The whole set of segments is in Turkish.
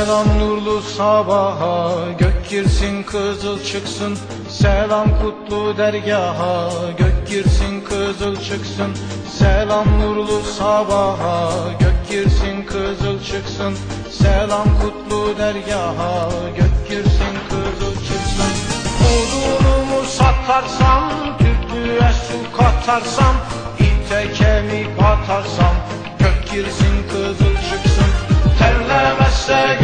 Selam nurlu sabaha Gök girsin kızıl çıksın. Selam kutlu dergaha Gök girsin kızıl çıksın. Selam nurlu sabaha Gök girsin kızıl çıksın. Selam kutlu dergaha Gök girsin kızıl çıksın. Odunumu satarsam Türklüğe su katarsam İte kemik atarsam Gök girsin kızıl çıksın. Terlemezse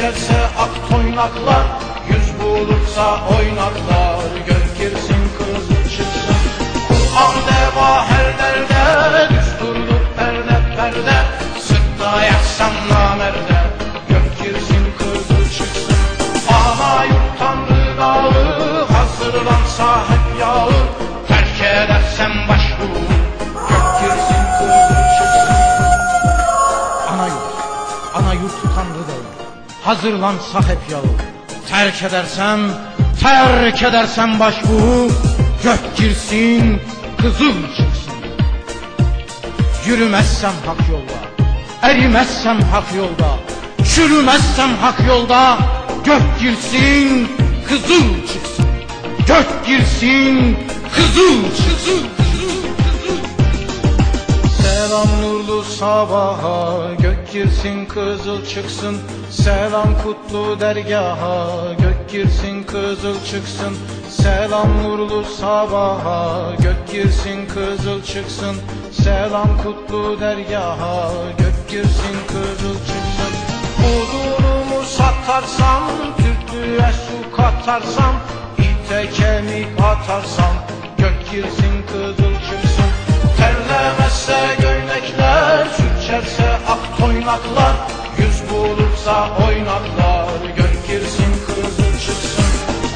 Sürçerse ak toynaklar Yüz bulursa oynaklar. Gök girsin kızıl çıksın. Kur'an deva her derde Düsturdur perde perde. Sırtta yatsan namerde Gök girsin kızıl çıksın. Ana yurt tanrı dağı Hazırlansa hep yağı. Terk edersen başbuğ Gök girsin kızıl çıksın. Ana yurt, ana yurt tanrı dağı Hazırlansa hep yağı Terk edersem, terk edersem başbuğ Gök girsin, kızıl çıksın. Yürümezsem hak yolda Erimezsem hak yolda Çürümezsem hak yolda Gök girsin, kızıl çıksın. Gök girsin, kızıl çıksın Selam nurlu sabaha Gök girsin kızıl çıksın. Selam kutlu dergaha Gök girsin kızıl çıksın. Selam nurlu sabaha Gök girsin kızıl çıksın. Selam kutlu dergaha Gök girsin kızıl çıksın. Odunumu satarsam Türklüğe su katarsam İte kemik atarsam Gök girsin kızıl oynaklar Yüz bulursa oynaklar Gök girsin kırdır çıksın.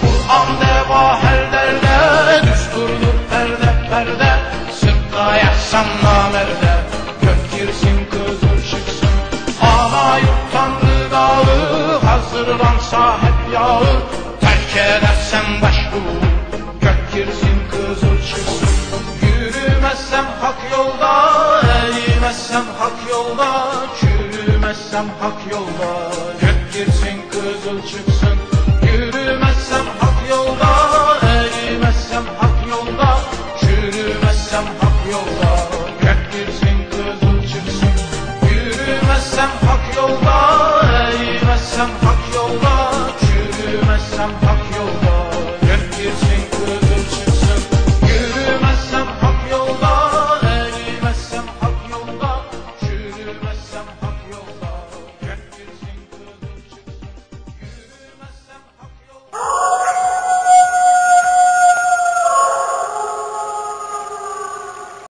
Kur'an deva her derde Düsturdur perde perde. Sırtta yatsan namerde Gök girsin kırdır çıksın. Ana yurttan gıdalı Hazırlansa hep yağlı Terk edersen başbuğu Gök girsin kızıl çıksın. Yürümezsem hak yolda Yürümezsem hak yolda Gök girsin kızıl çıksın. Yürümezsem hak yolda Erimezsem hak yolda. Çürümezsem hak yolda Gök girsin kızıl çıksın. Yürümezsem hak yolda Erimezsem hak yolda. Çürümezsem hak yolda.